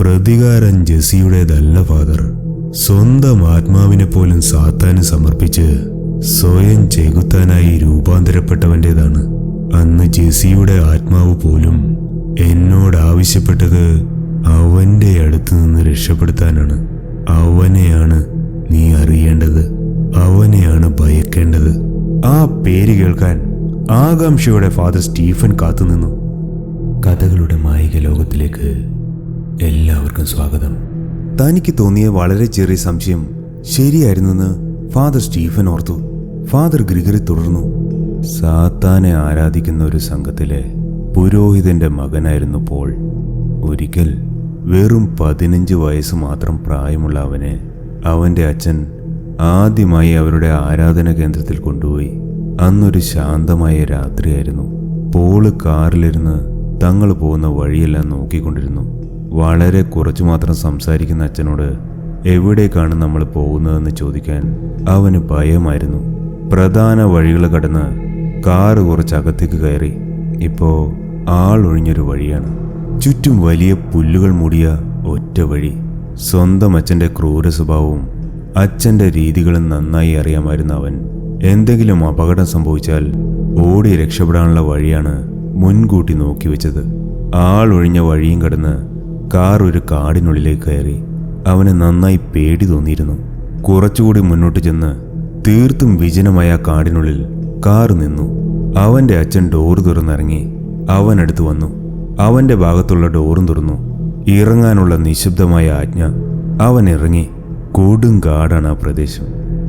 പ്രതികാരം ജെസിയുടേതല്ല ഫാദർ. സ്വന്തം ആത്മാവിനെ പോലും സാത്താന് സമർപ്പിച്ച് സ്വയം ചെകുത്താനായി രൂപാന്തരപ്പെട്ടവന്റെതാണ് അന്ന് ജെസിയുടെ ആത്മാവ് പോലും എന്നോട് ആവശ്യപ്പെട്ടത് അവന്റെ അടുത്ത് നിന്ന് രക്ഷപ്പെടുത്താനാണ്. അവനെയാണ് നീ അറിയേണ്ടത്. അവനെയാണ് ഭയക്കേണ്ടത്. ആ പേര് കേൾക്കാൻ ആകാംക്ഷയോടെ ഫാദർ സ്റ്റീഫൻ കാത്തുനിന്നു. കഥകളുടെ മായിക ലോകത്തിലേക്ക് എല്ലാവർക്കും സ്വാഗതം. തനിക്ക് തോന്നിയ വളരെ ചെറിയ സംശയം ശരിയായിരുന്നെന്ന് ഫാദർ സ്റ്റീഫൻ ഓർത്തു. ഫാദർ ഗ്രിഗറി തുടർന്നു. സാത്താനെ ആരാധിക്കുന്ന ഒരു സംഘത്തിലെ പുരോഹിതന്റെ മകനായിരുന്നു പോൾ. ഒരിക്കൽ വെറും പതിനഞ്ച് വയസ്സ് മാത്രം പ്രായമുള്ള അവനെ അവന്റെ അച്ഛൻ ആദ്യമായി അവരുടെ ആരാധന കേന്ദ്രത്തിൽ കൊണ്ടുപോയി. അന്നൊരു ശാന്തമായ രാത്രിയായിരുന്നു. പോൾ കാറിലിരുന്ന് തങ്ങൾ പോകുന്ന വഴിയെല്ലാം നോക്കിക്കൊണ്ടിരുന്നു. വളരെ കുറച്ചു മാത്രം സംസാരിക്കുന്ന അച്ഛനോട് എവിടേക്കാണ് നമ്മൾ പോകുന്നതെന്ന് ചോദിക്കാൻ അവന് ഭയമായിരുന്നു. പ്രധാന വഴികൾ കടന്ന് കാറ് കുറച്ചകത്തേക്ക് കയറി. ഇപ്പോൾ ആളൊഴിഞ്ഞൊരു വഴിയാണ്. ചുറ്റും വലിയ പുല്ലുകൾ മൂടിയ ഒറ്റ വഴി. സ്വന്തം അച്ഛന്റെ ക്രൂര സ്വഭാവവും അച്ഛന്റെ രീതികളും നന്നായി അറിയാമായിരുന്ന അവൻ എന്തെങ്കിലും അപകടം സംഭവിച്ചാൽ ഓടി രക്ഷപ്പെടാനുള്ള വഴിയാണ് മുൻകൂട്ടി നോക്കി വെച്ചത്. ആളൊഴിഞ്ഞ വഴിയും കടന്ന് കാർ ഒരു കാടിനുള്ളിലേക്ക് കയറി. അവന് നന്നായി പേടി തോന്നിയിരുന്നു. കുറച്ചുകൂടി മുന്നോട്ട് ചെന്ന് തീർത്തും വിജനമായ കാടിനുള്ളിൽ കാർ നിന്നു. അവന്റെ അച്ഛൻ ഡോറ് തുറന്നിറങ്ങി. അവനടുത്ത് വന്നു. അവന്റെ ഭാഗത്തുള്ള ഡോറും തുറന്നു. ഇറങ്ങാനുള്ള നിശബ്ദമായ ആജ്ഞ. അവൻ ഇറങ്ങി. കൊടും കാടാണ് ആ പ്രദേശം.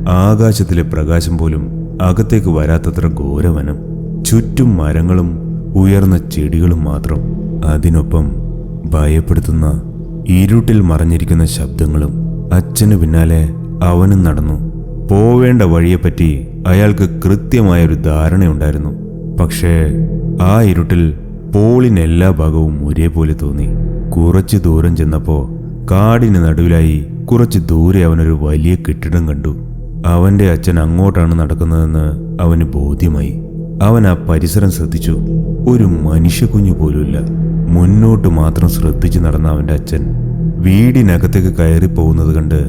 ആകാശത്തിലെ പ്രകാശം പോലും അകത്തേക്ക് വരാത്തത്ര ഘോരവനം. ചുറ്റും മരങ്ങളും ഉയർന്ന ചെടികളും മാത്രം. അതിനൊപ്പം ഭയപ്പെടുത്തുന്ന ഇരുട്ടിൽ മറഞ്ഞിരിക്കുന്ന ശബ്ദങ്ങളും അച്ഛന് പിന്നാലെ അവനും നടന്നു. പോവേണ്ട വഴിയെപ്പറ്റി അയാൾക്ക് കൃത്യമായൊരു ധാരണയുണ്ടായിരുന്നു. പക്ഷേ ആ ഇരുട്ടിൽ പോളിന് എല്ലാ ഭാഗവും ഒരേപോലെ തോന്നി. കുറച്ച് ദൂരം ചെന്നപ്പോ കാടിന് നടുവിലായി കുറച്ച് ദൂരെ അവനൊരു വലിയ കെട്ടിടം കണ്ടു. അവന്റെ അച്ഛൻ അങ്ങോട്ടാണ് നടക്കുന്നതെന്ന് അവന് ബോധ്യമായി. അവൻ ആ പരിസരം ശ്രദ്ധിച്ചു. ഒരു മനുഷ്യക്കുഞ്ഞു പോലുമില്ല. മുന്നോട്ട് മാത്രം ശ്രദ്ധിച്ചു നടന്ന അവന്റെ അച്ഛൻ വീടിനകത്തേക്ക് കയറി പോകുന്നത് കണ്ട്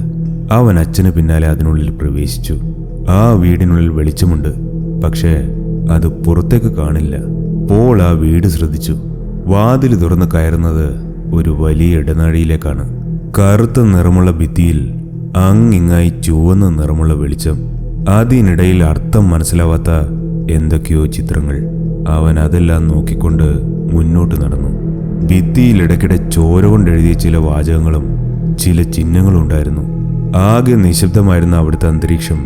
അവൻ അച്ഛന് പിന്നാലെ അതിനുള്ളിൽ പ്രവേശിച്ചു. ആ വീടിനുള്ളിൽ വെളിച്ചമുണ്ട്. പക്ഷേ അത് പുറത്തേക്ക് കാണില്ല. പോൾ ആ വീട് ശ്രദ്ധിച്ചു. വാതിൽ തുറന്ന് കയറുന്നത് ഒരു വലിയ ഇടനാഴിയിലേക്കാണ്. കറുത്ത നിറമുള്ള ഭിത്തിയിൽ അങ്ങിങ്ങായി ചുവന്ന നിറമുള്ള വെളിച്ചം. അതിനിടയിൽ അർത്ഥം മനസ്സിലാവാത്ത എന്തൊക്കെയോ ചിത്രങ്ങൾ അവൻ അതെല്ലാം നോക്കിക്കൊണ്ട് മുന്നോട്ട് നടന്നു. ഭിത്തിയിൽ ഇടയ്ക്കിടെ ചോര കൊണ്ടെഴുതിയ ചില വാചകങ്ങളും ചില ചിഹ്നങ്ങളും ഉണ്ടായിരുന്നു. ആകെ നിശബ്ദമായിരുന്ന അവിടുത്തെ അന്തരീക്ഷം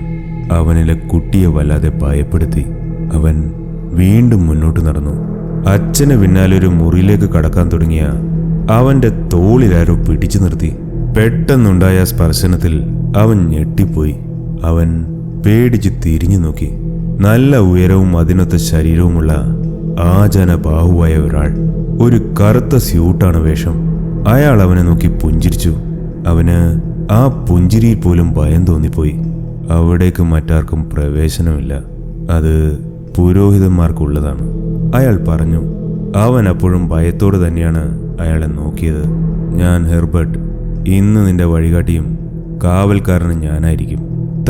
അവനിലെ കുട്ടിയെ വല്ലാതെ ഭയപ്പെടുത്തി. അവൻ വീണ്ടും മുന്നോട്ട് നടന്നു. അച്ഛന് പിന്നാലെ ഒരു മുറിയിലേക്ക് കടക്കാൻ തുടങ്ങിയ അവന്റെ തോളിലാരോ പിടിച്ചു നിർത്തി. പെട്ടെന്നുണ്ടായ സ്പർശനത്തിൽ അവൻ ഞെട്ടിപ്പോയി. അവൻ പേടിച്ച് തിരിഞ്ഞു നോക്കി. നല്ല ഉയരവും അതിനൊത്ത ശരീരവുമുള്ള ആചന ബാഹുവായ ഒരാൾ. ഒരു കറുത്ത സ്യൂട്ടാണ് വേഷം. അയാൾ അവനെ നോക്കി പുഞ്ചിരിച്ചു. അവന് ആ പുഞ്ചിരിയിൽ പോലും ഭയം തോന്നിപ്പോയി. അവിടേക്ക് മറ്റാർക്കും പ്രവേശനമില്ല. അത് പുരോഹിതന്മാർക്കുള്ളതാണ്. അയാൾ പറഞ്ഞു അവൻ അപ്പോഴും ഭയത്തോടെ തന്നെയാണ് അയാളെ നോക്കിയത്. ഞാൻ ഹെർബർട്ട്. ഇന്ന് നിന്റെ വഴികാട്ടിയും കാവൽക്കാരനും ഞാനായിരിക്കും.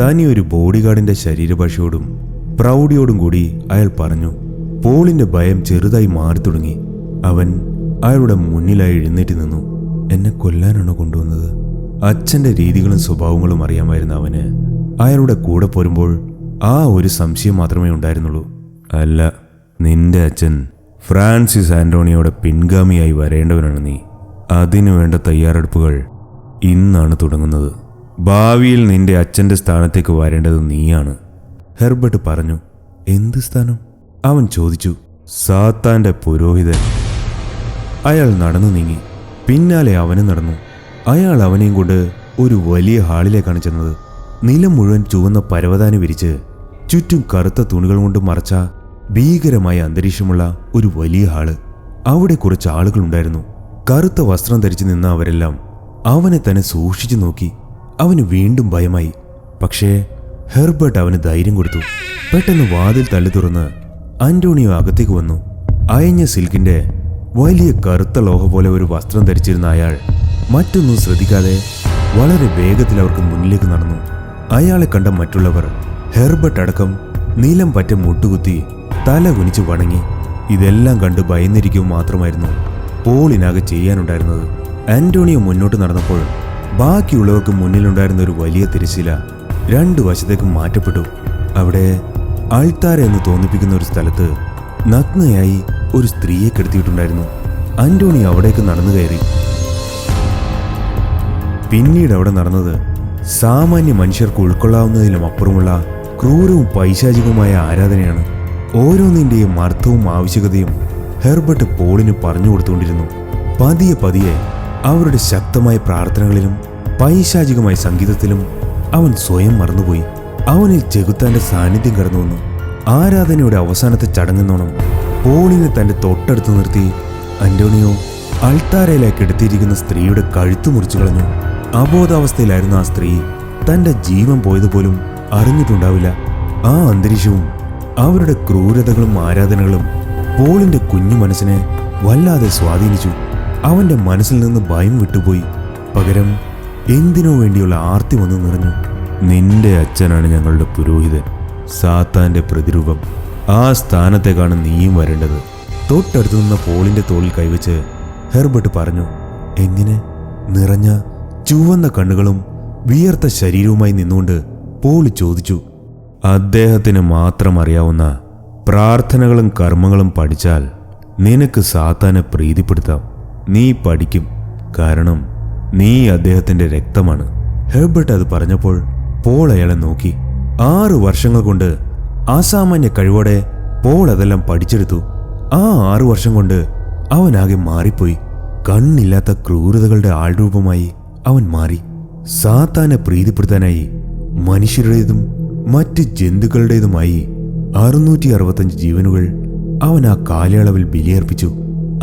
തനി ഒരു ബോഡിഗാർഡിന്റെ ശരീരഭാഷയോടും പ്രൗഢിയോടും കൂടി അയാൾ പറഞ്ഞു പോളിന്റെ ഭയം ചെറുതായി മാറി തുടങ്ങി അവൻ അയാളുടെ മുന്നിലായി എഴുന്നേറ്റ് നിന്നു. എന്നെ കൊല്ലാനാണ് കൊണ്ടുവന്നത്? അച്ഛന്റെ രീതികളും സ്വഭാവങ്ങളും അറിയാമായിരുന്ന അവന്. അയാളുടെ കൂടെ പോരുമ്പോൾ ആ ഒരു സംശയം മാത്രമേ ഉണ്ടായിരുന്നുള്ളൂ. അല്ല നിന്റെ അച്ഛൻ ഫ്രാൻസിസ് ആന്റോണിയോടെ പിൻഗാമിയായി വരേണ്ടവനാണ് നീ. അതിനു വേണ്ട തയ്യാറെടുപ്പുകൾ ഇന്നാണ് തുടങ്ങുന്നത്. ഭാവിയിൽ നിന്റെ അച്ഛന്റെ സ്ഥാനത്തേക്ക് വരേണ്ടത് നീയാണ്. ഹെർബർട്ട് പറഞ്ഞു എന്ത് സ്ഥാനം? അവൻ ചോദിച്ചു സാത്താന്റെ പുരോഹിതൻ. അയാൾ നടന്നു നീങ്ങി. പിന്നാലെ അവനും നടന്നു. അയാൾ അവനെയും കൊണ്ട് ഒരു വലിയ ഹാളിലേക്കാണ് ചെന്നത്. നിലം മുഴുവൻ ചുവന്ന പരവതാനി വിരിച്ച് ചുറ്റും കറുത്ത തുണികൾ കൊണ്ട് മറച്ച ഭീകരമായ അന്തരീക്ഷമുള്ള ഒരു വലിയ ഹാൾ. അവിടെ കുറച്ച് ആളുകൾ ഉണ്ടായിരുന്നു. കറുത്ത വസ്ത്രം ധരിച്ചു നിന്ന അവരെല്ലാം അവനെ തന്നെ സൂക്ഷിച്ചു നോക്കി. അവന് വീണ്ടും ഭയമായി. പക്ഷേ ഹെർബർട്ട് അവന് ധൈര്യം കൊടുത്തു. പെട്ടെന്ന് വാതിൽ തള്ളി തുറന്ന് ആന്റോണിയോ അകത്തേക്ക് വന്നു. അയഞ്ഞ സിൽക്കിന്റെ വലിയ കറുത്ത ലോഹ പോലെ ഒരു വസ്ത്രം ധരിച്ചിരുന്ന അയാൾ മറ്റൊന്നും ശ്രദ്ധിക്കാതെ വളരെ വേഗത്തിൽ അവർക്ക് മുന്നിലേക്ക് നടന്നു. അയാളെ കണ്ട മറ്റുള്ളവർ ഹെർബർട്ട് അടക്കം നീലം പറ്റ മുട്ടുകുത്തി തല കുനിച്ച് വണങ്ങി. ഇതെല്ലാം കണ്ട് ഭയന്നിരിക്കും മാത്രമായിരുന്നു പോളിനാകെ ചെയ്യാനുണ്ടായിരുന്നത്. ആന്റോണിയോ മുന്നോട്ട് നടന്നപ്പോൾ ബാക്കിയുള്ളവർക്ക് മുന്നിലുണ്ടായിരുന്ന ഒരു വലിയ തിരശ്ശീല രണ്ടു വശത്തേക്കും മാറ്റപ്പെട്ടു. അവിടെ ആൾത്താര എന്ന് തോന്നിപ്പിക്കുന്ന ഒരു സ്ഥലത്ത് നഗ്നയായി ഒരു സ്ത്രീയെ കെടുത്തിയിട്ടുണ്ടായിരുന്നു. ആന്റോണി അവിടേക്ക് നടന്നു കയറി. പിന്നീട് അവിടെ നടന്നത് സാമാന്യ മനുഷ്യർക്ക് ഉൾക്കൊള്ളാവുന്നതിലും അപ്പുറമുള്ള ക്രൂരവും പൈശാചികവുമായ ആരാധനയാണ്. ഓരോന്നിന്റെയും അർത്ഥവും ആവശ്യകതയും ഹെർബർട്ട് പോളിന് പറഞ്ഞു കൊടുത്തുകൊണ്ടിരുന്നു. പതിയെ പതിയെ അവരുടെ ശക്തമായ പ്രാർത്ഥനകളിലും പൈശാചികമായ സംഗീതത്തിലും അവൻ സ്വയം മറന്നുപോയി. അവനിൽ ചെകുത്താന്റെ സാന്നിധ്യം കടന്നു വന്നു. ആരാധനയുടെ അവസാനത്തെ ചടങ്ങെന്നോണം പോളിനെ തന്റെ തൊട്ടടുത്ത് നിർത്തി അന്റോണിയോ അൾത്താരയിലേക്ക് എടുത്തിരിക്കുന്ന സ്ത്രീയുടെ കഴുത്തു മുറിച്ചു കളഞ്ഞു. അബോധാവസ്ഥയിലായിരുന്ന ആ സ്ത്രീ തന്റെ ജീവൻ പോയതുപോലും അറിഞ്ഞിട്ടുണ്ടാവില്ല. ആ അന്തരീക്ഷവും അവരുടെ ക്രൂരതകളും ആരാധനകളും പോളിന്റെ കുഞ്ഞു മനസ്സിനെ വല്ലാതെ സ്വാധീനിച്ചു. അവന്റെ മനസ്സിൽ നിന്ന് ഭയം വിട്ടുപോയി. പകരം എന്തിനോ വേണ്ടിയുള്ള ആർത്തി വന്നു നിറഞ്ഞു നിന്റെ അച്ഛനാണ് ഞങ്ങളുടെ പുരോഹിതൻ. സാത്താന്റെ പ്രതിരൂപം. ആ സ്ഥാനത്തേക്കാണ് നീയും വരേണ്ടത്. തൊട്ടടുത്ത് നിന്ന പോളിന്റെ തോളിൽ കൈവച്ച് ഹെർബർട്ട് പറഞ്ഞു എങ്ങനെ? നിറഞ്ഞ ചുവന്ന കണ്ണുകളും വിയർത്ത ശരീരവുമായി നിന്നുകൊണ്ട് പോൾ ചോദിച്ചു അദ്ദേഹത്തിന് മാത്രം അറിയാവുന്ന പ്രാർത്ഥനകളും കർമ്മങ്ങളും പഠിച്ചാൽ നിനക്ക് സാത്താനെ പ്രീതിപ്പെടുത്താം. നീ പഠിക്കും. കാരണം നീ അദ്ദേഹത്തിന്റെ രക്തമാണ്. ഹെർബർട്ട് അത് പറഞ്ഞപ്പോൾ പോൾ അയാളെ നോക്കി. ആറു വർഷങ്ങൾ കൊണ്ട് അസാമാന്യ കഴിവോടെ പോൾ അതെല്ലാം പഠിച്ചെടുത്തു. ആ ആറു വർഷം കൊണ്ട് അവനാകെ മാറിപ്പോയി. കണ്ണില്ലാത്ത ക്രൂരതകളുടെ ആൾരൂപമായി അവൻ മാറി. സാത്താനെ പ്രീതിപ്പെടുത്താനായി മനുഷ്യരുടേതും മറ്റ് ജന്തുക്കളുടേതുമായി അറുന്നൂറ്റി അറുപത്തഞ്ച് ജീവനുകൾ അവൻ ആ കാലയളവിൽ ബലിയർപ്പിച്ചു.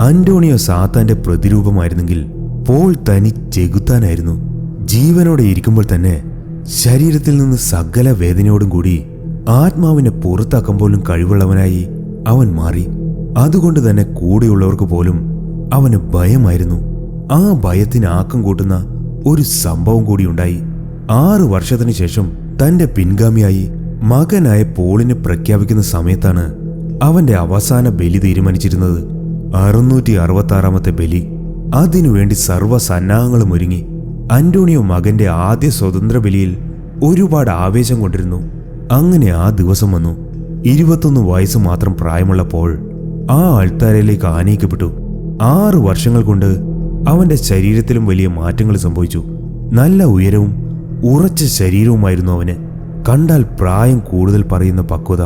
അന്റോണിയോ സാത്താന്റെ പ്രതിരൂപമായിരുന്നെങ്കിൽ പോൾ തനി ചെകുത്താനായിരുന്നു. ജീവനോടെ ഇരിക്കുമ്പോൾ തന്നെ ശരീരത്തിൽ നിന്ന് സകല വേദനയോടും കൂടി ആത്മാവിനെ പുറത്താക്കാൻ പോലും കഴിവുള്ളവനായി അവൻ മാറി. അതുകൊണ്ട് തന്നെ കൂടെയുള്ളവർക്ക് പോലും അവന് ഭയമായിരുന്നു. ആ ഭയത്തിന് ആക്കം കൂട്ടുന്ന ഒരു സംഭവം കൂടി ഉണ്ടായി. ആറു വർഷത്തിനു ശേഷം തന്റെ പിൻഗാമിയായി മകനായ പോളിനെ പ്രഖ്യാപിക്കുന്ന സമയത്താണ് അവന്റെ അവസാന ബലി തീരുമാനിച്ചിരുന്നത്. അറുന്നൂറ്റി അറുപത്തി ബലി. അതിനുവേണ്ടി സർവസന്നാഹങ്ങളും ഒരുങ്ങി. അന്റോണിയോ മകന്റെ ആദ്യ സ്വതന്ത്ര ബലിയിൽ ഒരുപാട് ആവേശം കൊണ്ടിരുന്നു. അങ്ങനെ ആ ദിവസം വന്നു. ഇരുപത്തൊന്ന് വയസ്സ് മാത്രം പ്രായമുള്ളപ്പോൾ ആ അൾത്താരയിലേക്ക് ആനയിക്കപ്പെട്ടു. ആറ് വർഷങ്ങൾ കൊണ്ട് അവന്റെ ശരീരത്തിലും വലിയ മാറ്റങ്ങൾ സംഭവിച്ചു. നല്ല ഉയരവും ഉറച്ച ശരീരവുമായിരുന്നു അവന്. കണ്ടാൽ പ്രായം കൂടുതൽ പറയുന്ന പക്വത.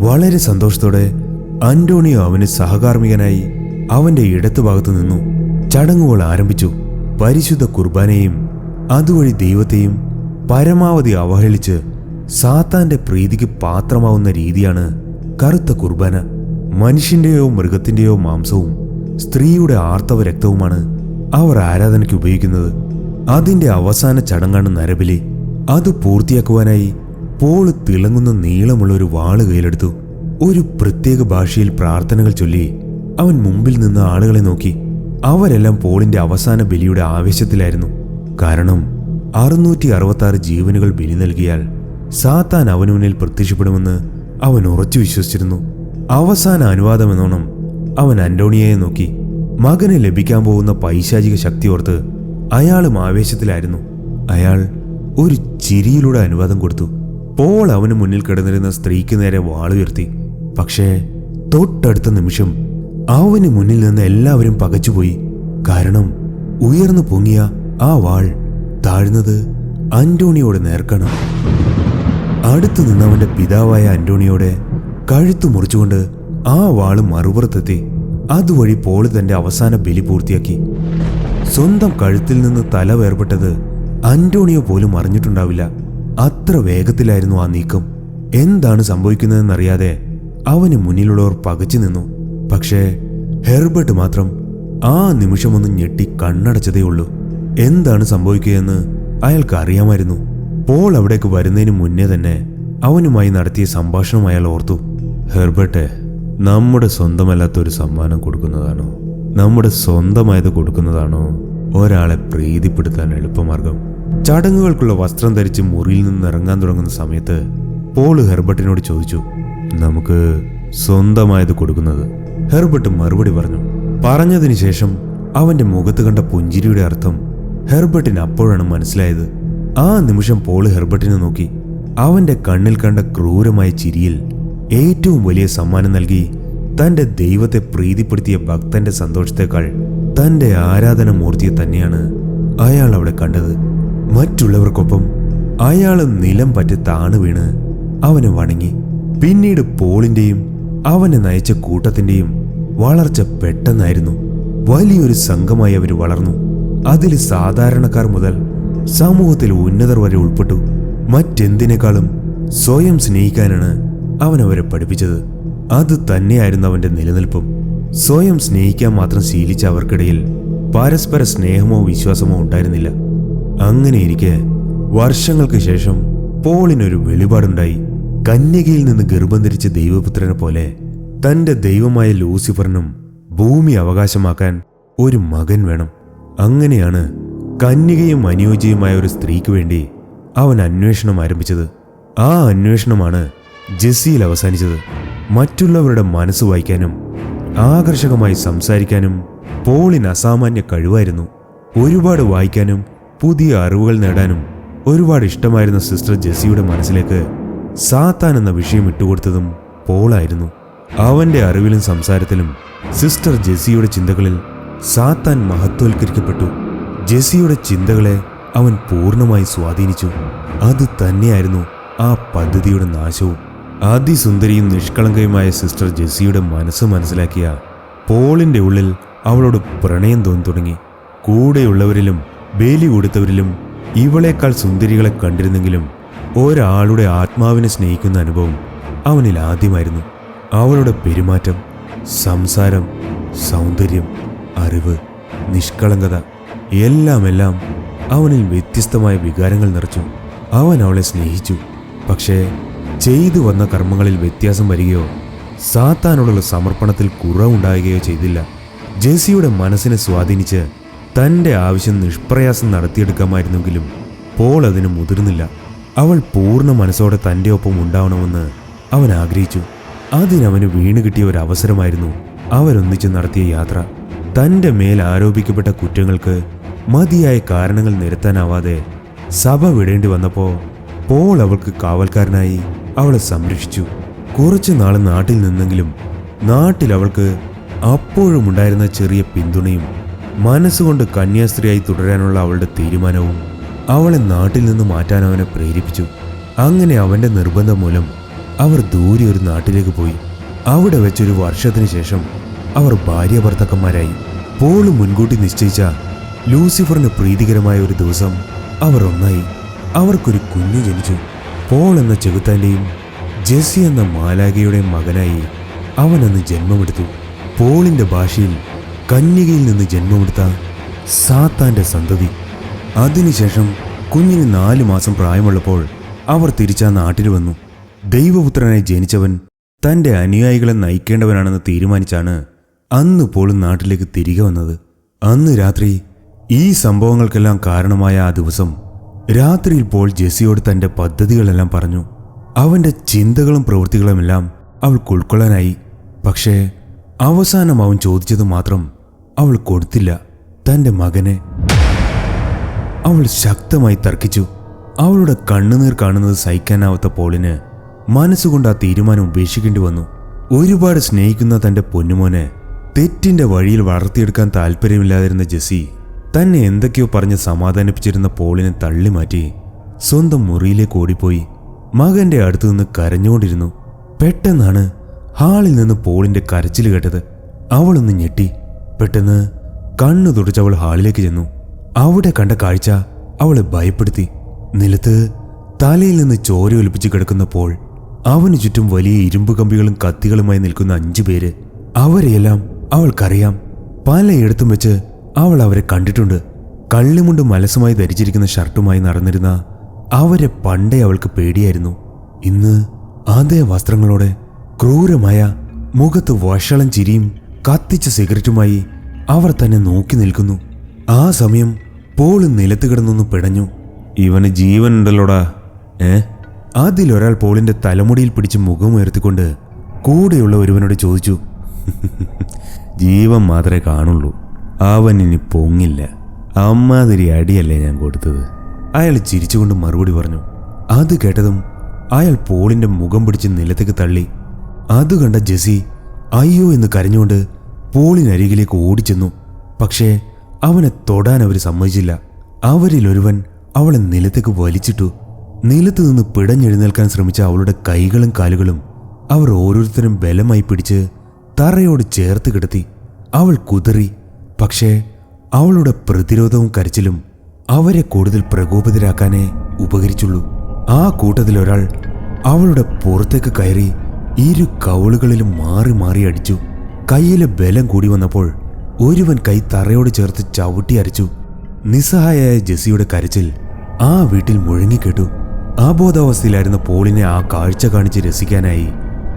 വളരെ സന്തോഷത്തോടെ അന്റോണിയോ അവന് സഹകാർമികനായി അവന്റെ ഇടത്തുഭാഗത്ത് നിന്നു. ചടങ്ങുകൾ ആരംഭിച്ചു. പരിശുദ്ധ കുർബാനയും അതുവഴി ദൈവത്തെയും പരമാവധി അവഹേളിച്ച് സാത്താന്റെ പ്രീതിക്ക് പാത്രമാവുന്ന രീതിയാണ് കറുത്ത കുർബാന. മനുഷ്യന്റെയോ മൃഗത്തിന്റെയോ മാംസവും സ്ത്രീയുടെ ആർത്തവ രക്തവുമാണ് അവർ ആരാധനയ്ക്ക് ഉപയോഗിക്കുന്നത്. അതിന്റെ അവസാന ചടങ്ങാണ് നരബലി. അത് പൂർത്തിയാക്കുവാനായി പോൾ തിളങ്ങുന്ന നീളമുള്ള ഒരു വാൾ കയ്യിലെടുത്തു. ഒരു പ്രത്യേക ഭാഷയിൽ പ്രാർത്ഥനകൾ ചൊല്ലി അവൻ മുമ്പിൽ നിന്ന് ആളുകളെ നോക്കി. അവരെല്ലാം പോളിന്റെ അവസാന ബലിയുടെ ആവേശത്തിലായിരുന്നു. കാരണം അറുന്നൂറ്റി അറുപത്തി ജീവനുകൾ ബലി നൽകിയാൽ സാത്താൻ അവനു മുന്നിൽ പ്രത്യക്ഷപ്പെടുമെന്ന് അവൻ ഉറച്ചു വിശ്വസിച്ചിരുന്നു. അവസാന അനുവാദമെന്നോണം അവൻ അന്റോണിയയെ നോക്കി. മകന് ലഭിക്കാൻ പോകുന്ന പൈശാചിക ശക്തി ഓർത്ത് അയാളും ആവേശത്തിലായിരുന്നു. അയാൾ ഒരു ചിരിയിലൂടെ അനുവാദം കൊടുത്തു. പോൾ അവന് മുന്നിൽ കിടന്നിരുന്ന സ്ത്രീക്ക് നേരെ വാളുയർത്തി. പക്ഷേ തൊട്ടടുത്ത നിമിഷം അവന് മുന്നിൽ നിന്ന് എല്ലാവരും പകച്ചുപോയി. കാരണം ഉയർന്നു പൊങ്ങിയ ആ വാൾ താഴ്ന്നത് അന്റോണിയോട് നേർക്കണം. അടുത്തു നിന്നവന്റെ പിതാവായ അന്റോണിയോടെ കഴുത്തു മുറിച്ചുകൊണ്ട് ആ വാൾ മറുപുറത്തെത്തി. അതുവഴി പോൾ തന്റെ അവസാന ബലി പൂർത്തിയാക്കി. സ്വന്തം കഴുത്തിൽ നിന്ന് തല വേർപെട്ടത് അന്റോണിയോ പോലും അറിഞ്ഞിട്ടുണ്ടാവില്ല. അത്ര വേഗത്തിലായിരുന്നു ആ നീക്കം. എന്താണ് സംഭവിക്കുന്നതെന്നറിയാതെ അവന് മുന്നിലുള്ളവർ പകച്ചു നിന്നു. പക്ഷേ ഹെർബർട്ട് മാത്രം ആ നിമിഷമൊന്ന് ഞെട്ടി കണ്ണടച്ചതേ ഉള്ളൂ. എന്താണ് സംഭവിക്കുകയെന്ന് അയാൾക്ക് അറിയാമായിരുന്നു. പോൾ അവിടേക്ക് വരുന്നതിന് മുന്നേ തന്നെ അവനുമായി നടത്തിയ സംഭാഷണം അയാൾ ഓർത്തു. ഹെർബർട്ടെ നമ്മുടെ സ്വന്തമല്ലാത്ത ഒരു സമ്മാനം കൊടുക്കുന്നതാണോ? നമ്മുടെ സ്വന്തമായത് കൊടുക്കുന്നതാണോ? ഒരാളെ പ്രീതിപ്പെടുത്താൻ എളുപ്പമാർഗം. ചടങ്ങുകൾക്കുള്ള വസ്ത്രം ധരിച്ച് മുറിയിൽ നിന്ന് ഇറങ്ങാൻ തുടങ്ങുന്ന സമയത്ത് പോൾ ഹെർബർട്ടിനോട് ചോദിച്ചു നമുക്ക് സ്വന്തമായത് കൊടുക്കുന്നത് ഹെർബർട്ട് മറുപടി പറഞ്ഞു. പറഞ്ഞതിന് ശേഷം അവന്റെ മുഖത്ത് കണ്ട പുഞ്ചിരിയുടെ അർത്ഥം ഹെർബർട്ടിന് അപ്പോഴാണ് മനസ്സിലായത്. ആ നിമിഷം പോൾ ഹെർബർട്ടിനെ നോക്കി. അവന്റെ കണ്ണിൽ കണ്ട ക്രൂരമായ ചിരിയിൽ ഏറ്റവും വലിയ സമ്മാനം നൽകി തന്റെ ദൈവത്തെ പ്രീതിപ്പെടുത്തിയ ഭക്തന്റെ സന്തോഷത്തേക്കാൾ തന്റെ ആരാധന മൂർത്തിയെ തന്നെയാണ് അയാൾ അവിടെ കണ്ടത്. മറ്റുള്ളവർക്കൊപ്പം അയാൾ നിലം പറ്റി താണു വീണ് അവന് വണങ്ങി. പിന്നീട് പോളിന്റെയും അവനെ നയിച്ച കൂട്ടത്തിന്റെയും വളർച്ച പെട്ടെന്നായിരുന്നു. വലിയൊരു സംഘമായി അവർ വളർന്നു. അതിൽ സാധാരണക്കാർ മുതൽ സമൂഹത്തിൽ ഉന്നതർ വരെ ഉൾപ്പെട്ടു. മറ്റെന്തിനേക്കാളും സ്വയം സ്നേഹിക്കാനാണ് അവൻ അവരെ പഠിപ്പിച്ചത്. അത് തന്നെയായിരുന്നു അവന്റെ നിലനിൽപ്പും. സ്വയം സ്നേഹിക്കാൻ മാത്രം ശീലിച്ച അവർക്കിടയിൽ പരസ്പര സ്നേഹമോ വിശ്വാസമോ ഉണ്ടായിരുന്നില്ല. അങ്ങനെയിരിക്കെ വർഷങ്ങൾക്ക് ശേഷം പോളിനൊരു വെളിപാടുണ്ടായി. കന്യകയിൽ നിന്ന് ഗർഭം ധരിച്ച ദൈവപുത്രനെ പോലെ തന്റെ ദൈവമായ ലൂസിഫറിനും ഭൂമി അവകാശമാക്കാൻ ഒരു മകൻ വേണം. അങ്ങനെയാണ് കന്യകയും അനുയോജ്യയുമായ ഒരു സ്ത്രീക്ക് വേണ്ടി അവൻ അന്വേഷണം ആരംഭിച്ചത്. ആ അന്വേഷണമാണ് ജെസ്സിയിൽ അവസാനിച്ചത്. മറ്റുള്ളവരുടെ മനസ്സ് വായിക്കാനും ആകർഷകമായി സംസാരിക്കാനും പോളിന് അസാമാന്യ കഴിവായിരുന്നു. ഒരുപാട് വായിക്കാനും പുതിയ അറിവുകൾ നേടാനും ഒരുപാട് ഇഷ്ടമായിരുന്ന സിസ്റ്റർ ജെസ്സിയുടെ മനസ്സിലേക്ക് സാത്താൻ എന്ന വിഷയം ഇട്ടുകൊടുത്തതും പോളായിരുന്നു. അവന്റെ അറിവിലും സംസാരത്തിലും സിസ്റ്റർ ജെസ്സിയുടെ ചിന്തകളിൽ സാത്താൻ മഹത്വവൽക്കരിക്കപ്പെട്ടു ജെസ്സിയുടെ ചിന്തകളെ അവൻ പൂർണമായി സ്വാധീനിച്ചു. അത് തന്നെയായിരുന്നു ആ പദ്ധതിയുടെ നാശവും. അതിസുന്ദരിയും നിഷ്കളങ്കയുമായ സിസ്റ്റർ ജെസ്സിയുടെ മനസ്സ് മനസ്സിലാക്കിയ പോളിന്റെ ഉള്ളിൽ അവളോട് പ്രണയം തോന്നി തുടങ്ങി. കൂടെയുള്ളവരിലും ബേലി കൊടുത്തവരിലും ഇവളേക്കാൾ സുന്ദരികളെ കണ്ടിരുന്നെങ്കിലും ഒരാളുടെ ആത്മാവിനെ സ്നേഹിക്കുന്ന അനുഭവം അവനിൽ ആദ്യമായിരുന്നു. അവളുടെ പെരുമാറ്റം സംസാരം സൗന്ദര്യം അറിവ് നിഷ്കളങ്കത എല്ലാം എല്ലാം അവനിൽ വ്യത്യസ്തമായ വികാരങ്ങൾ നിറച്ചു. അവൻ അവളെ സ്നേഹിച്ചു. പക്ഷേ ചെയ്തു വന്ന കർമ്മങ്ങളിൽ വ്യത്യാസം വരികയോ സാത്താനോടുള്ള സമർപ്പണത്തിൽ കുറവുണ്ടാകുകയോ ചെയ്തില്ല. ജെസിയുടെ മനസ്സിനെ സ്വാധീനിച്ച് തന്റെ ആവശ്യം നിഷ്പ്രയാസം നടത്തിയെടുക്കാമായിരുന്നെങ്കിലും പോൾ അതിന് മുതിർന്നില്ല. അവൾ പൂർണ മനസ്സോടെ തന്റെ ഒപ്പം ഉണ്ടാവണമെന്ന് അവൻ ആഗ്രഹിച്ചു. അതിനവന് വീണ് കിട്ടിയ ഒരു അവസരമായിരുന്നു അവരൊന്നിച്ച് നടത്തിയ യാത്ര. തന്റെ മേൽ ആരോപിക്കപ്പെട്ട കുറ്റങ്ങൾക്ക് മതിയായ കാരണങ്ങൾ നിരത്താനാവാതെ സഭ വിടേണ്ടി വന്നപ്പോൾ പോൾ അവൾക്ക് കാവൽക്കാരനായി അവളെ സംരക്ഷിച്ചു. കുറച്ചു നാൾ നാട്ടിൽ നിന്നെങ്കിലും നാട്ടിൽ അവൾക്ക് അപ്പോഴും ഉണ്ടായിരുന്ന ചെറിയ പിന്തുണയും മനസ്സുകൊണ്ട് കന്യാസ്ത്രീയായി തുടരാനുള്ള അവളുടെ തീരുമാനവും അവളെ നാട്ടിൽ നിന്ന് മാറ്റാൻ അവനെ പ്രേരിപ്പിച്ചു. അങ്ങനെ അവന്റെ നിർബന്ധം മൂലം അവർ ദൂരെ ഒരു നാട്ടിലേക്ക് പോയി. അവിടെ വെച്ചൊരു വർഷത്തിന് ശേഷം അവർ ഭാര്യ ഭർത്താക്കന്മാരായി പോൾ മുൻകൂട്ടി നിശ്ചയിച്ച ലൂസിഫറിന് പ്രീതികരമായ ഒരു ദിവസം അവർ ഒന്നായി. അവർക്കൊരു കുഞ്ഞു ജനിച്ചു. പോൾ എന്ന ചെകുത്താന്റെയും ജെസ്സി എന്ന മാലാഖയുടെയും മകനായി അവൻ ജന്മമെടുത്തു. പോളിന്റെ ഭാഷയിൽ കന്യകയിൽ നിന്ന് ജന്മമെടുത്ത സാത്താന്റെ സന്തതി. അതിനുശേഷം കുഞ്ഞിന് നാലു മാസം പ്രായമുള്ളപ്പോൾ അവർ തിരിച്ചാ നാട്ടിൽ വന്നു. ദൈവപുത്രനായി ജനിച്ചവൻ തന്റെ അനുയായികളെ നയിക്കേണ്ടവനാണെന്ന് തീരുമാനിച്ചാണ് അന്ന് പോളും നാട്ടിലേക്ക് തിരികെ വന്നത്. അന്ന് രാത്രി ഈ സംഭവങ്ങൾക്കെല്ലാം കാരണമായ ആ ദിവസം രാത്രിയിൽ പോൾ ജെസ്സിയോട് തന്റെ പദ്ധതികളെല്ലാം പറഞ്ഞു. അവന്റെ ചിന്തകളും പ്രവൃത്തികളുമെല്ലാം അവൾ ഉൾക്കൊള്ളാനായി. പക്ഷേ അവസാനം അവൻ ചോദിച്ചത് മാത്രം അവൾ കൊടുത്തില്ല. തന്റെ മകനെ അവൾ ശക്തമായി തർക്കിച്ചു. അവളുടെ കണ്ണുനീർ കാണുന്നത് സഹിക്കാനാവാത്ത പോളിന് മനസ്സുകൊണ്ട് ആ തീരുമാനം ഉപേക്ഷിക്കേണ്ടി വന്നു. ഒരുപാട് സ്നേഹിക്കുന്ന തന്റെ പൊന്നുമോനെ തെറ്റിന്റെ വഴിയിൽ വളർത്തിയെടുക്കാൻ താല്പര്യമില്ലാതിരുന്ന ജെസ്സി തന്നെ എന്തൊക്കെയോ പറഞ്ഞ് സമാധാനിപ്പിച്ചിരുന്ന പോളിനെ തള്ളിമാറ്റി സ്വന്തം മുറിയിലേക്ക് ഓടിപ്പോയി. മകന്റെ അടുത്തു നിന്ന് കരഞ്ഞുകൊണ്ടിരുന്നു. പെട്ടെന്നാണ് ഹാളിൽ നിന്ന് പോളിന്റെ കരച്ചിൽ കേട്ടത്. അവളൊന്ന് ഞെട്ടി. പെട്ടെന്ന് കണ്ണു തുടച്ചവൾ ഹാളിലേക്ക് ചെന്നു. അവിടെ കണ്ട കാഴ്ച അവളെ ഭയപ്പെടുത്തി. നിലത്ത് തലയിൽ നിന്ന് ചോര ഒലിപ്പിച്ച് കിടക്കുന്നപ്പോൾ അവന് ചുറ്റും വലിയ ഇരുമ്പ് കമ്പികളും കത്തികളുമായി നിൽക്കുന്ന അഞ്ചു പേര്. അവരെയെല്ലാം അവൾക്കറിയാം. പലയിടത്തും വെച്ച് അവൾ അവരെ കണ്ടിട്ടുണ്ട്. കള്ളിമുണ്ട് മലസുമായി ധരിച്ചിരിക്കുന്ന ഷർട്ടുമായി നടന്നിരുന്ന അവരെ പണ്ടേ അവൾക്ക് പേടിയായിരുന്നു. ഇന്ന് അതേ വസ്ത്രങ്ങളോടെ ക്രൂരമായ മുഖത്ത് വഷളം ചിരിയും കത്തിച്ച സിഗരറ്റുമായി അവർ തന്നെ നോക്കി നിൽക്കുന്നു. ആ സമയം പോൾ നിലത്ത് കിടന്നൊന്ന് പിടഞ്ഞു. ഇവന് ജീവൻ ഉണ്ടല്ലോടാ ഏ? അതിലൊരാൾ പോളിന്റെ തലമുടിയിൽ പിടിച്ച് മുഖം ഉയർത്തിക്കൊണ്ട് കൂടെയുള്ള ഒരുവനോട് ചോദിച്ചു. ജീവൻ മാത്രമേ കാണുള്ളൂ. അവൻ ഇനി പൊങ്ങില്ല. അമ്മാതിരി അടിയല്ലേ ഞാൻ കൊടുത്തത്. അയാൾ ചിരിച്ചുകൊണ്ട് മറുപടി പറഞ്ഞു. അത് കേട്ടതും അയാൾ പോളിന്റെ മുഖം പിടിച്ച് നിലത്തേക്ക് തള്ളി. അത് കണ്ട ജെസി അയ്യോ എന്ന് കരഞ്ഞുകൊണ്ട് പോളിനരികിലേക്ക് ഓടിച്ചെന്നു. പക്ഷേ അവനെ തൊടാൻ അവർ സമ്മതിച്ചില്ല. അവരിലൊരുവൻ അവളെ നിലത്തേക്ക് വലിച്ചിട്ടു. നിലത്ത് നിന്ന് പിടഞ്ഞെഴുന്നേൽക്കാൻ ശ്രമിച്ച അവളുടെ കൈകളും കാലുകളും അവർ ഓരോരുത്തരും ബലമായി പിടിച്ച് തറയോട് ചേർത്ത് കിടത്തി. അവൾ കുതിറി. പക്ഷേ അവളുടെ പ്രതിരോധവും കരച്ചിലും അവരെ കൂടുതൽ പ്രകോപിതരാക്കാനേ ഉപകരിച്ചുള്ളൂ. ആ കൂട്ടത്തിലൊരാൾ അവളുടെ പുറത്തേക്ക് കയറി ഇരു കവളുകളിലും മാറി മാറി അടിച്ചു. കയ്യിലെ ബലം കൂടി വന്നപ്പോൾ ഒരുവൻ കൈ തറയോട് ചേർത്ത് ചവിട്ടി അരച്ചു. നിസ്സഹായായ ജെസ്സിയുടെ കരച്ചിൽ ആ വീട്ടിൽ മുഴങ്ങിക്കേട്ടു. അബോധാവസ്ഥയിലായിരുന്ന പോളിനെ ആ കാഴ്ച കാണിച്ച് രസിക്കാനായി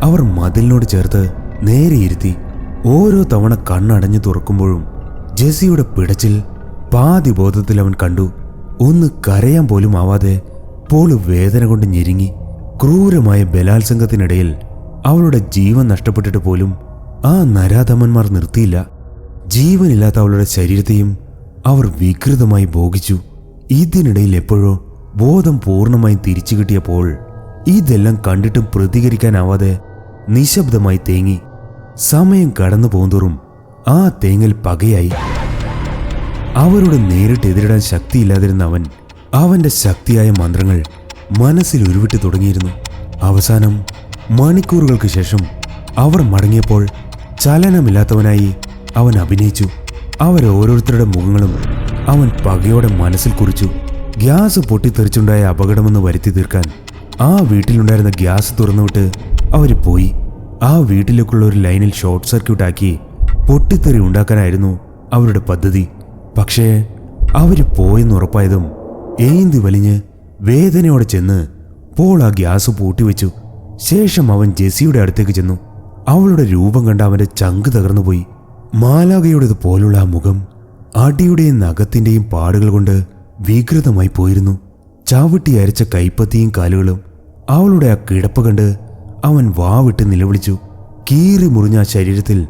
അവർ മതിലിനോട് ചേർത്ത് നേരെ ഇരുത്തി. ഓരോ തവണ കണ്ണടഞ്ഞു തുറക്കുമ്പോഴും ജെസ്സിയുടെ പിടച്ചിൽ പാതി ബോധത്തിൽ അവൻ കണ്ടു. ഒന്ന് കരയാൻ പോലും ആവാതെ പോൾ വേദന കൊണ്ട് ഞെരുങ്ങി. ക്രൂരമായ ബലാത്സംഗത്തിനിടയിൽ അവളുടെ ജീവൻ നഷ്ടപ്പെട്ടിട്ട് പോലും ആ നരാധമന്മാർ നിർത്തിയില്ല. ജീവനില്ലാത്ത അവളുടെ ശരീരത്തെയും അവർ വികൃതമായി ഭോഗിച്ചു. ഇതിനിടയിൽ എപ്പോഴോ ബോധം പൂർണമായി തിരിച്ചു കിട്ടിയപ്പോൾ ഇതെല്ലാം കണ്ടിട്ടും പ്രതികരിക്കാനാവാതെ നിശബ്ദമായി തേങ്ങി. സമയം കടന്നു പോകുന്തോറും ആ തേങ്ങൽ പകയായി. അവരോട് നേരിട്ട് എതിരിടാൻ ശക്തിയില്ലാതിരുന്ന അവൻ അവന്റെ ശക്തിയായ മന്ത്രങ്ങൾ മനസ്സിൽ ഉരുവിട്ട് തുടങ്ങിയിരുന്നു. അവസാനം മണിക്കൂറുകൾക്ക് ശേഷം അവർ മടങ്ങിയപ്പോൾ ചലനമില്ലാത്തവനായി അവൻ അഭിനയിച്ചു. അവരോരോരുത്തരുടെ മുഖങ്ങളും അവൻ പകയോടെ മനസ്സിൽ കുറിച്ചു. ഗ്യാസ് പൊട്ടിത്തെറിച്ചുണ്ടായ അപകടമെന്ന് വരുത്തി തീർക്കാൻ ആ വീട്ടിലുണ്ടായിരുന്ന ഗ്യാസ് തുറന്നുവിട്ട് അവർ പോയി. ആ വീട്ടിലേക്കുള്ള ഒരു ലൈനിൽ ഷോർട്ട് സർക്യൂട്ട് ആക്കി പൊട്ടിത്തെറി ഉണ്ടാക്കാനായിരുന്നു അവരുടെ പദ്ധതി. പക്ഷേ അവർ പോയെന്ന് ഉറപ്പായതും ഏന്തി വലിഞ്ഞ് വേദനയോടെ ചെന്ന് പോൾ ആ ഗ്യാസ് പൂട്ടിവെച്ചു. ശേഷം അവൻ ജെസിയുടെ അടുത്തേക്ക് ചെന്നു. അവളുടെ രൂപം കണ്ട അവന്റെ ചങ്ക് തകർന്നുപോയി. മാലാകയുടേത് പോലുള്ള ആ മുഖം അടിയുടെയും നഖത്തിന്റെയും പാടുകൾ കൊണ്ട് വികൃതമായി പോയിരുന്നു. ചാവിട്ടി അരച്ച കൈപ്പത്തിയും കാലുകളും അവളുടെ ആ കിടപ്പ് കണ്ട് അവൻ വാവിട്ട് നിലവിളിച്ചു. കീറി മുറിഞ്ഞ ആ ശരീരത്തിൽ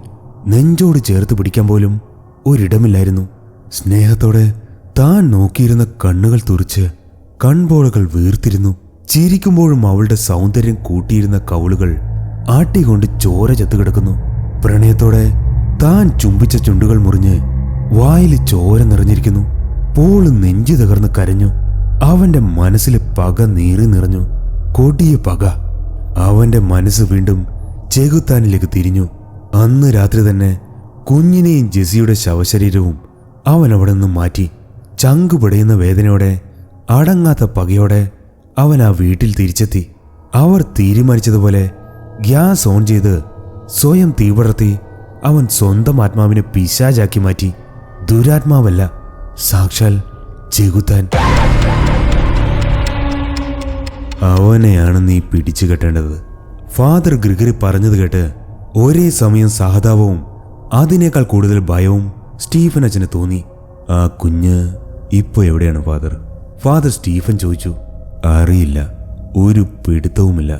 നെഞ്ചോട് ചേർത്ത് പിടിക്കാൻ പോലും ഒരിടമില്ലായിരുന്നു. സ്നേഹത്തോടെ താൻ നോക്കിയിരുന്ന കണ്ണുകൾ തുറിച്ച് കൺപോളകൾ വീർത്തിരുന്നു. ചിരിക്കുമ്പോഴും അവളുടെ സൗന്ദര്യം കൂട്ടിയിരുന്ന കവിളുകൾ ആട്ടികൊണ്ട് ചോര ചത്തുകിടക്കുന്നു. പ്രണയത്തോടെ താൻ ചുംബിച്ച ചുണ്ടുകൾ മുറിഞ്ഞ് വായിൽ ചോര നിറഞ്ഞിരിക്കുന്നു. പോൾ നെഞ്ചു തകർന്ന് കരഞ്ഞു. അവന്റെ മനസ്സിലെ പക നീറി നിറഞ്ഞു. കൊടിയ പക. അവന്റെ മനസ്സ് വീണ്ടും ചെകുത്താനിലേക്ക് തിരിഞ്ഞു. അന്ന് രാത്രി തന്നെ കുഞ്ഞിനെയും ജെസിയുടെ ശവശരീരവും അവൻ അവിടെ നിന്ന് മാറ്റി. ചങ്കു പിടയുന്ന വേദനയോടെ അടങ്ങാത്ത പകയോടെ അവൻ ആ വീട്ടിൽ തിരിച്ചെത്തി. അവർ തീരുമാനിച്ചതുപോലെ ഗ്യാസ് ഓൺ ചെയ്ത് സ്വയം തീപടർത്തി അവൻ സ്വന്തം ആത്മാവിനെ പിശാചാക്കി മാറ്റി. ദുരാത്മാവല്ല സാക്ഷാൽ ചെകുത്താൻ. അവനെയാണ് നീ പിടിച്ചു കെട്ടേണ്ടത്. ഫാദർ ഗ്രിഗറി പറഞ്ഞത് കേട്ട് ഒരേ സമയം സഹതാപവും അതിനേക്കാൾ കൂടുതൽ ഭയവും സ്റ്റീഫൻ അച്ഛന് തോന്നി. ആ കുഞ്ഞ് ഇപ്പോൾ എവിടെയാണ് ഫാദർ? ഫാദർ സ്റ്റീഫൻ ചോദിച്ചു അറിയില്ല ഒരു പിടുത്തവുമില്ല.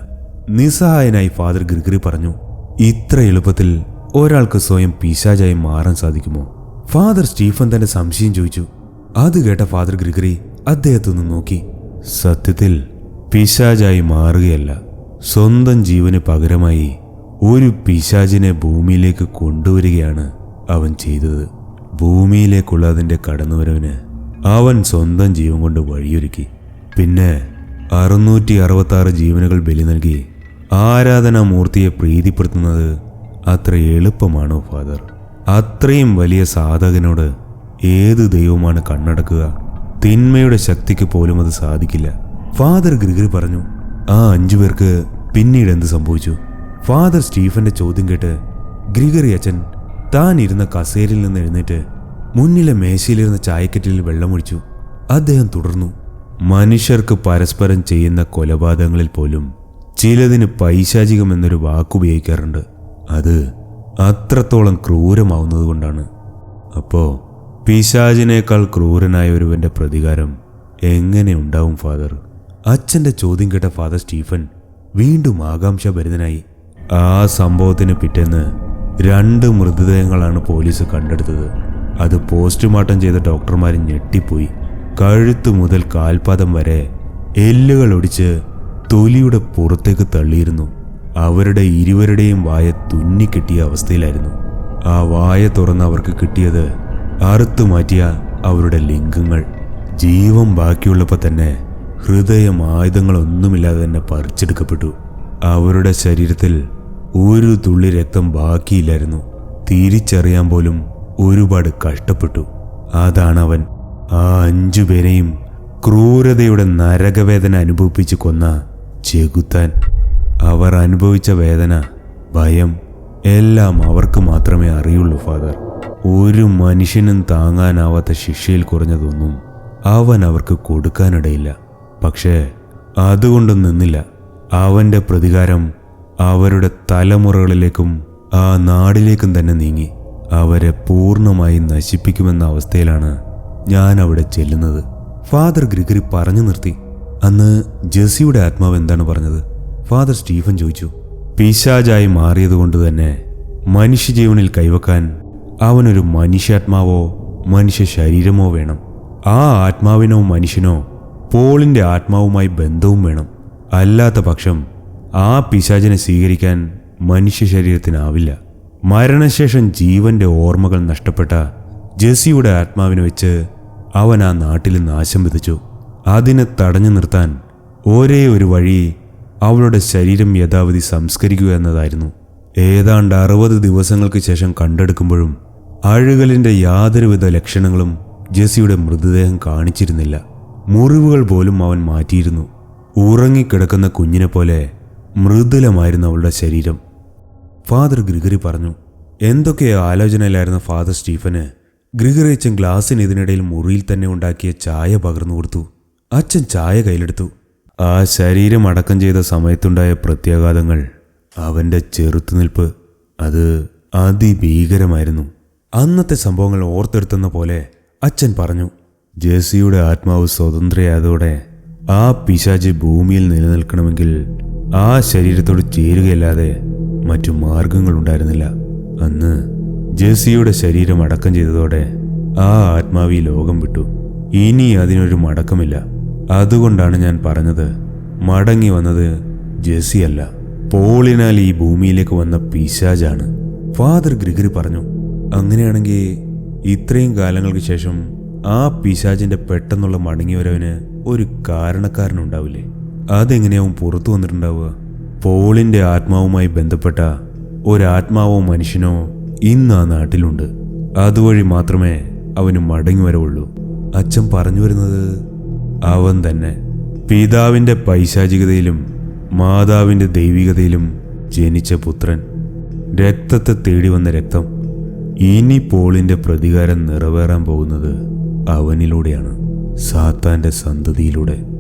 നിസ്സഹായനായി ഫാദർ ഗ്രിഗറി പറഞ്ഞു ഇത്ര എളുപ്പത്തിൽ ഒരാൾക്ക് സ്വയം പിശാചായി മാറാൻ സാധിക്കുമോ? ഫാദർ സ്റ്റീഫൻ തന്റെ സംശയം ചോദിച്ചു. അത് കേട്ട ഫാദർ ഗ്രിഗറി അദ്ദേഹത്തു നിന്ന് നോക്കി. സത്യത്തിൽ പിശാചായി മാറുകയല്ല. സ്വന്തം ജീവന് പകരമായി ഒരു പിശാചിനെ ഭൂമിയിലേക്ക് കൊണ്ടുവരികയാണ് അവൻ ചെയ്തത്. ഭൂമിയിലേക്കുള്ള അതിന്റെ കടന്നുവരവിന് അവൻ സ്വന്തം ജീവൻ കൊണ്ട് വഴിയൊരുക്കി. പിന്നെ അറുന്നൂറ്റി അറുപത്തി ജീവനുകൾ ബലി നൽകി ആരാധനാമൂർത്തിയെ പ്രീതിപ്പെടുത്തുന്നത് അത്ര എളുപ്പമാണോ ഫാദർ? അത്രയും വലിയ സാധകനോട് ഏത് ദൈവമാണ് കണ്ണടക്കുക? തിന്മയുടെ ശക്തിക്ക് പോലും അത് സാധിക്കില്ല. ഫാദർ ഗ്രിഗറി പറഞ്ഞു ആ അഞ്ചു പേർക്ക് പിന്നീട് എന്ത് സംഭവിച്ചു? ഫാദർ സ്റ്റീഫന്റെ ചോദ്യം കേട്ട് ഗ്രിഗറി അച്ഛൻ താൻ ഇരുന്ന കസേരയിൽ നിന്ന് എഴുന്നേറ്റ് മുന്നിലെ മേശയിലിരുന്ന ചായക്കറ്റിൽ വെള്ളമൊഴിച്ചു. അദ്ദേഹം തുടർന്നു മനുഷ്യർക്ക് പരസ്പരം ചെയ്യുന്ന കൊലപാതകങ്ങളിൽ പോലും ചിലതിന് പൈശാചികം എന്നൊരു വാക്കുപയോഗിക്കാറുണ്ട്. അത് അത്രത്തോളം ക്രൂരമാവുന്നത് കൊണ്ടാണ്. അപ്പോ പിശാചിനേക്കാൾ ക്രൂരനായ ഒരുവന്റെ പ്രതികാരം എങ്ങനെ ഉണ്ടാവും ഫാദർ? അച്ഛന്റെ ചോദ്യം കേട്ട ഫാദർ സ്റ്റീഫൻ വീണ്ടും ആകാംക്ഷഭരിതനായി ആ സംഭവത്തിന് പിറ്റേന്ന് രണ്ട് മൃതദേഹങ്ങളാണ് പോലീസ് കണ്ടെടുത്തത്. അത് പോസ്റ്റ്മോർട്ടം ചെയ്ത ഡോക്ടർമാർ ഞെട്ടിപ്പോയി. കഴുത്ത് മുതൽ കാൽപാദം വരെ എല്ലുകൾ ഒടിച്ച് തൊലിയുടെ പുറത്തേക്ക് തള്ളിയിരുന്നു. അവരുടെ ഇരുവരുടെയും വായ തുന്നിക്കെട്ടിയ അവസ്ഥയിലായിരുന്നു. ആ വായ തുറന്ന് അവർക്ക് കിട്ടിയത് അറുത്തു മാറ്റിയ അവരുടെ ലിംഗങ്ങൾ. ജീവൻ ബാക്കിയുള്ളപ്പോൾ തന്നെ ഹൃദയം ആയുധങ്ങളൊന്നുമില്ലാതെ തന്നെ പറിച്ചെടുക്കപ്പെട്ടു. അവരുടെ ശരീരത്തിൽ ഒരു തുള്ളി രക്തം ബാക്കിയില്ലായിരുന്നു. തിരിച്ചറിയാൻ പോലും ഒരുപാട് കഷ്ടപ്പെട്ടു. അതാണ് അവൻ ആ അഞ്ചു പേരെയും ക്രൂരതയുടെ നരകവേദന അനുഭവിപ്പിച്ച് കൊന്ന ചെകുത്താൻ. അവർ അനുഭവിച്ച വേദന ഭയം എല്ലാം അവർക്ക് മാത്രമേ അറിയുള്ളൂ ഫാദർ. ഒരു മനുഷ്യനും താങ്ങാനാവാത്ത ശിക്ഷയിൽ കുറഞ്ഞതൊന്നും അവൻ അവർക്ക് കൊടുക്കാനിടയില്ല. പക്ഷേ അതുകൊണ്ടും നിന്നില്ല. അവന്റെ പ്രതികാരം അവരുടെ തലമുറകളിലേക്കും ആ നാടിലേക്കും തന്നെ നീങ്ങി. അവരെ പൂർണമായി നശിപ്പിക്കുമെന്ന അവസ്ഥയിലാണ് ഞാൻ അവിടെ ചെല്ലുന്നത്. ഫാദർ ഗ്രിഗറി പറഞ്ഞു നിർത്തി. അന്ന് ജെസിയുടെ ആത്മാവ് എന്താണ് പറഞ്ഞത്? ഫാദർ സ്റ്റീഫൻ ചോദിച്ചു പിശാചായി മാറിയതുകൊണ്ട് തന്നെ മനുഷ്യജീവനിൽ കൈവക്കാൻ അവനൊരു മനുഷ്യാത്മാവോ മനുഷ്യ ശരീരമോ വേണം. ആ ആത്മാവിനോ മനുഷ്യനോ പോളിന്റെ ആത്മാവുമായി ബന്ധവും വേണം. അല്ലാത്ത പക്ഷം ആ പിശാചിനെ സ്വീകരിക്കാൻ മനുഷ്യ ശരീരത്തിനാവില്ല. മരണശേഷം ജീവന്റെ ഓർമ്മകൾ നഷ്ടപ്പെട്ട ജെസിയുടെ ആത്മാവിനെ വെച്ച് അവൻ ആ നാട്ടിൽ നാശം വിതച്ചു. അതിനെ തടഞ്ഞു നിർത്താൻ ഒരേ ഒരു വഴി അവളുടെ ശരീരം യഥാവധി സംസ്കരിക്കുക എന്നതായിരുന്നു. ഏതാണ്ട് അറുപത് ദിവസങ്ങൾക്ക് ശേഷം കണ്ടെടുക്കുമ്പോഴും അഴുകലിന്റെ യാതൊരുവിധ ലക്ഷണങ്ങളും ജെസിയുടെ മൃതദേഹം കാണിച്ചിരുന്നില്ല. മുറിവുകൾ പോലും അവൻ മാറ്റിയിരുന്നു. ഉറങ്ങിക്കിടക്കുന്ന കുഞ്ഞിനെ പോലെ മൃദുലമായിരുന്നു അവളുടെ ശരീരം. ഫാദർ ഗ്രിഗറി പറഞ്ഞു എന്തൊക്കെയോ ആലോചനയിലായിരുന്ന ഫാദർ സ്റ്റീഫന്? ഗ്രിഗറി അച്ഛൻ ഗ്ലാസ്സിന് ഇതിനിടയിൽ മുറിയിൽ തന്നെ ഉണ്ടാക്കിയ ചായ പകർന്നു കൊടുത്തു. അച്ഛൻ ചായ കയ്യിലെടുത്തു. ആ ശരീരം അടക്കം ചെയ്ത സമയത്തുണ്ടായ പ്രത്യാഘാതങ്ങൾ അവന്റെ ചെറുത്തുനിൽപ്പ് അത് അതിഭീകരമായിരുന്നു. അന്നത്തെ സംഭവങ്ങൾ ഓർത്തെടുത്തുന്ന പോലെ അച്ഛൻ പറഞ്ഞു ജേസിയുടെ ആത്മാവ് സ്വതന്ത്രയായതോടെ ആ പിശാജ് ഭൂമിയിൽ നിലനിൽക്കണമെങ്കിൽ ആ ശരീരത്തോട് ചേരുകയല്ലാതെ മറ്റു മാർഗങ്ങളുണ്ടായിരുന്നില്ല അന്ന് ജേസിയുടെ ശരീരം അടക്കം ചെയ്തതോടെ ആ ആത്മാവി ലോകം വിട്ടു. ഇനി അതിനൊരു മടക്കമില്ല. അതുകൊണ്ടാണ് ഞാൻ പറഞ്ഞത് മടങ്ങി വന്നത് ജെസിയല്ല പോളിനാൽ ഈ ഭൂമിയിലേക്ക് വന്ന പിശാജാണ് ഫാദർ ഗ്രിഗറി പറഞ്ഞു അങ്ങനെയാണെങ്കിൽ ഇത്രയും കാലങ്ങൾക്ക് ശേഷം ആ പിശാജിന്റെ പെട്ടെന്നുള്ള മടങ്ങിവരവിന് ഒരു കാരണക്കാരനുണ്ടാവില്ലേ അതെങ്ങനെയാവും പുറത്തു വന്നിട്ടുണ്ടാവുക? പോളിന്റെ ആത്മാവുമായി ബന്ധപ്പെട്ട ഒരാത്മാവോ മനുഷ്യനോ ഇന്ന് ആ നാട്ടിലുണ്ട്. അതുവഴി മാത്രമേ അവന് മടങ്ങി വരവുള്ളൂ. അച്ഛൻ പറഞ്ഞു വരുന്നത് അവൻ തന്നെ. പിതാവിന്റെ പൈശാചികതയിലും മാതാവിന്റെ ദൈവികതയിലും ജനിച്ച പുത്രൻ. രക്തത്തെ തേടി വന്ന രക്തം ഇനി പോളിന്റെ പ്രതികാരം നിറവേറാൻ പോകുന്നത് അവനിലൂടെയാണ് സാത്താന്റെ സന്തതിയിലൂടെ.